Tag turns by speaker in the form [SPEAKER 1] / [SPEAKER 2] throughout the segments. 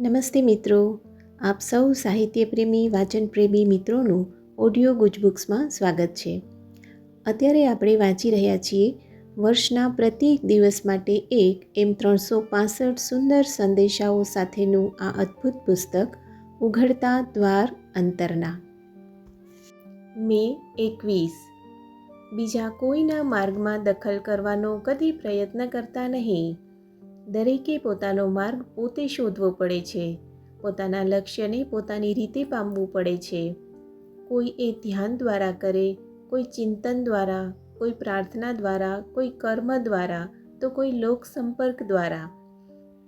[SPEAKER 1] નમસ્તે મિત્રો. આપ સૌ સાહિત્યપ્રેમી, વાચનપ્રેમી મિત્રોનું ઓડિયો ગુજબુક્સમાં સ્વાગત છે. અત્યારે આપણે વાંચી રહ્યા છીએ વર્ષના પ્રત્યેક દિવસ માટે એક એમ ત્રણસો પાસઠ સુંદર સંદેશાઓ સાથેનું આ અદ્ભુત પુસ્તક, ઉઘડતા દ્વાર અંતરના. મે એકવીસ. બીજા કોઈના માર્ગમાં દખલ કરવાનો કદી પ્રયત્ન કરતા નહીં. દરેકે પોતાનો માર્ગ પોતે શોધવો પડે છે. પોતાના લક્ષ્યને પોતાની રીતે પામવું પડે છે. કોઈ એ ધ્યાન દ્વારા કરે, કોઈ ચિંતન દ્વારા, કોઈ પ્રાર્થના દ્વારા, કોઈ કર્મ દ્વારા, તો કોઈ લોક સંપર્ક દ્વારા.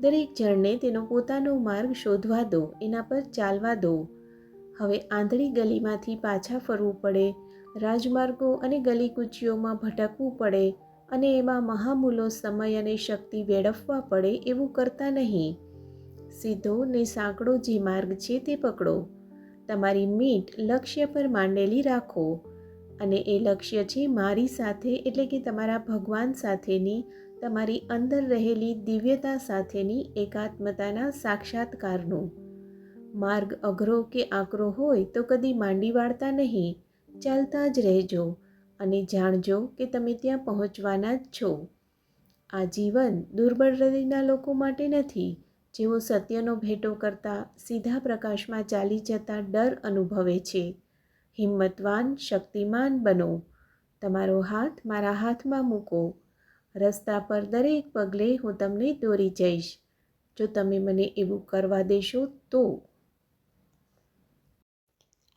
[SPEAKER 1] દરેક જણને તેનો પોતાનો માર્ગ શોધવા દો, એના પર ચાલવા દો. હવે આંધળી ગલીમાંથી પાછા ફરવું પડે, રાજમાર્ગો અને ગલીકૂચીઓમાં ભટકવું પડે અને એમાં મહામૂલો સમય અને શક્તિ વેડફવા પડે એવું કરતા નહીં. સીધો ને સાંકડો જે માર્ગ છે તે પકડો. તમારી મીટ લક્ષ્ય પર માંડેલી રાખો. અને એ લક્ષ્ય છે મારી સાથે એટલે કે તમારા ભગવાન સાથેની, તમારી અંદર રહેલી દિવ્યતા સાથેની એકાત્મતાના સાક્ષાત્કારનું. માર્ગ અઘરો કે આકરો હોય તો કદી માંડી વાળતા નહીં. ચાલતા જ રહેજો. અને જાણજો કે તમે ત્યાં પહોંચવાના જ છો. આ જીવન દુર્બળ હૃદયના લોકો માટે નથી. જેઓ સત્યનો ભેટો કરતા સીધા પ્રકાશમાં ચાલી જતા ડર અનુભવે છે. હિંમતવાન, શક્તિમાન બનો. તમારો હાથ મારા હાથમાં મૂકો. રસ્તા પર દરેક પગલે હું તમને દોરી જઈશ. જો તમે મને એવું કરવા દેશો તો.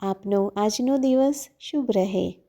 [SPEAKER 1] આપનો આજનો દિવસ શુભ રહે.